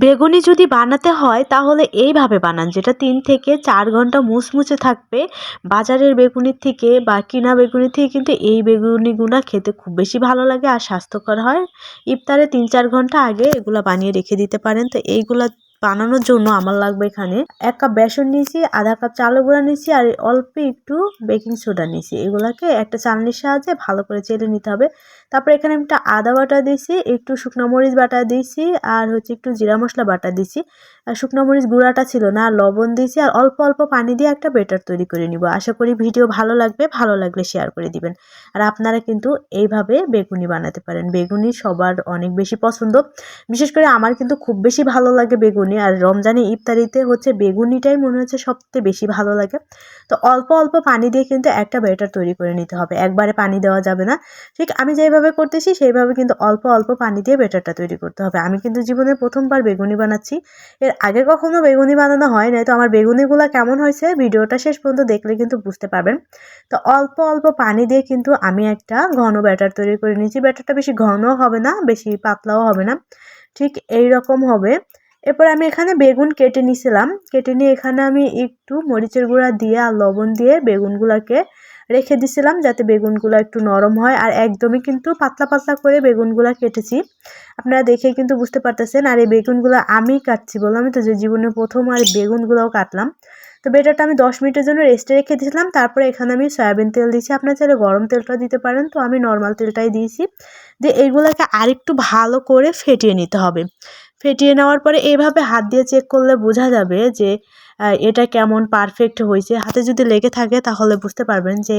বেগুনি যদি বানাতে হয়, তাহলে এইভাবে বানান, যেটা তিন থেকে চার ঘণ্টা মুচমুচে থাকবে। বাজারের বেগুনির থেকে বা কিনা বেগুনির থেকে কিন্তু এই বেগুনিগুলো খেতে খুব বেশি ভালো লাগে আর স্বাস্থ্যকর হয়। ইফতারে তিন চার ঘণ্টা আগে এগুলো বানিয়ে রেখে দিতে পারেন। তো এইগুলা বানানোর জন্য আমার লাগবে এখানে এক কাপ বেসন নিয়েছি, আধা কাপ চাল গুঁড়া নিয়েছি আর অল্প একটু বেকিং সোডা নিয়েছি। এগুলাকে একটা চালনির সাহায্যে ভালো করে চেলে নিতে হবে। তারপর এখানে একটা আদা বাটা দিয়েছি, একটু শুকনো মরিচ বাটা দিয়েছি, আর হচ্ছে একটু জিরা মশলা বাটা দিয়েছি। আর শুকনো মরিচ গুঁড়াটা ছিল না, আর লবণ দিয়েছি, আর অল্প অল্প পানি দিয়ে একটা বেটার তৈরি করে নিব। আশা করি ভিডিও ভালো লাগবে, ভালো লাগলে শেয়ার করে দিবেন। আর আপনারা কিন্তু এইভাবে বেগুনি বানাতে পারেন। বেগুনি সবার অনেক বেশি পছন্দ। বিশেষ করে আমার কিন্তু খুব বেশি ভালো লাগে বেগুনি, আর রমজানে, ইফতারিতে হচ্ছে বেগুনিটাই মনে হচ্ছে সবচেয়ে বেশি ভালো লাগে। তো অল্প অল্প পানি দিয়ে কিন্তু একটা বেটার তৈরি করে নিতে হবে। একবারে পানি দেওয়া যাবে না। ঠিক আমি যেভাবে করতেছি, সেইভাবে কিন্তু অল্প অল্প পানি দিয়ে বেটারটা তৈরি করতে হবে। আমি কিন্তু জীবনে প্রথমবার বেগুনি বানাচ্ছি। এর আগে কখনো বেগুনি বানানো হয় নাই। তো আমার বেগুনিগুলো কেমন হয়েছে ভিডিওটা শেষ পর্যন্ত দেখলে কিন্তু বুঝতে পারবেন। তো অল্প অল্প পানি দিয়ে কিন্তু আমি একটা ঘন ব্যাটার তৈরি করে নিয়েছি। ব্যাটারটা বেশি ঘনও হবে না, বেশি পাতলাও হবে না। ঠিক এই রকম হবে। এরপর আমি এখানে বেগুন কেটে নিয়েছিলাম। কেটে নিয়ে এখানে আমি একটু মরিচের গুঁড়া দিয়ে আর লবণ দিয়ে বেগুনগুলোকে রেখে দিছিলাম যাতে বেগুনগুলো একটু নরম হয় আর একদমই কিন্তু পাতলা পাতলা করে বেগুনগুলো কেটেছি। আপনারা দেখে কিন্তু বুঝতে পারতেছেন আর এই বেগুনগুলো আমি কাটছি বললাম তো যে জীবনে প্রথম আর বেগুনগুলোও কাটলাম। তো বেটারটা আমি দশ মিনিটের জন্য রেস্টে রেখে দিয়েছিলাম। তারপরে এখানে আমি সয়াবিন তেল দিয়েছি। আপনার চাইলে গরম তেলটা দিতে পারেন। তো আমি নর্মাল তেলটাই দিয়েছি। দিয়ে এইগুলোকে আরেকটু ভালো করে ফেটিয়ে নিতে হবে। ফেটিয়ে নেওয়ার পরে এইভাবে হাত দিয়ে চেক করলে বোঝা যাবে যে এটা কেমন পারফেক্ট হয়েছে হাতে যদি লেগে থাকে তাহলে বুঝতে পারবেন যে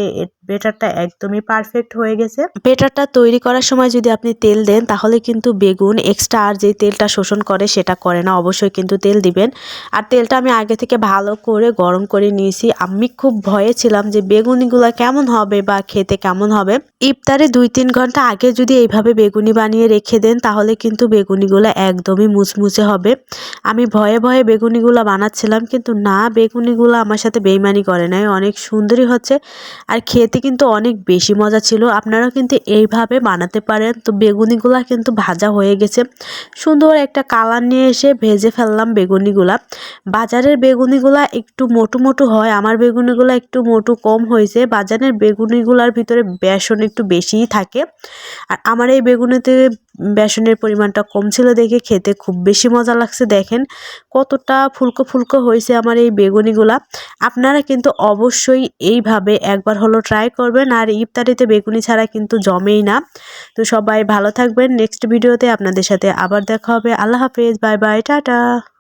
বেটারটা একদমই পারফেক্ট হয়ে গেছে। বেটারটা তৈরি করার সময় যদি আপনি তেল দেন, তাহলে কিন্তু বেগুন এক্সট্রা আর যে তেলটা শোষণ করে সেটা করে না, অবশ্যই কিন্তু তেল দিবেন। আর তেলটা আমি আগে থেকে ভালো করে গরম করে নিয়েছি। আমি খুব ভয়ে ছিলাম যে বেগুনিগুলো কেমন হবে বা খেতে কেমন হবে। ইফতারে দুই তিন ঘণ্টা আগে যদি এইভাবে বেগুনি বানিয়ে রেখে দেন, তাহলে কিন্তু বেগুনিগুলো একদমই মুচমুচে হবে। আমি ভয়ে ভয়ে বেগুনিগুলো বানাচ্ছিলাম কিন্তু না, বেগুনিগুলো আমার সাথে বেইমানি করে নাই, অনেক সুন্দরই হচ্ছে। আর খেতে কিন্তু অনেক বেশি মজা ছিল। আপনারাও কিন্তু এইভাবে বানাতে পারেন। তো বেগুনিগুলো কিন্তু ভাজা হয়ে গেছে। সুন্দর একটা কালার নিয়ে এসে ভেজে ফেললাম বেগুনিগুলা। বাজারের বেগুনিগুলা একটু মোটু মোটু হয়। আমার বেগুনিগুলো একটু মোটু কম হয়েছে। বাজারের বেগুনিগুলার ভিতরে বেসন একটু বেশিই থাকে। আর আমার এই বেগুনিতে বেসনের পরিমাণটা কম ছিল দেখে খেতে খুব বেশি মজা লাগছে, দেখেন। কতটা ফুলকো ফুলকো হয়েছে আমার এই বেগুনিগুলা। আপনারা কিন্তু অবশ্যই এইভাবে একবার হলো ট্রাই করবেন, আর ইফতারিতে বেগুনি ছাড়া কিন্তু জমেই না। তো সবাই ভালো থাকবেন নেক্সট ভিডিওতে আপনাদের সাথে আবার দেখা হবে। আল্লাহ হাফেজ বাই বাই টাটা।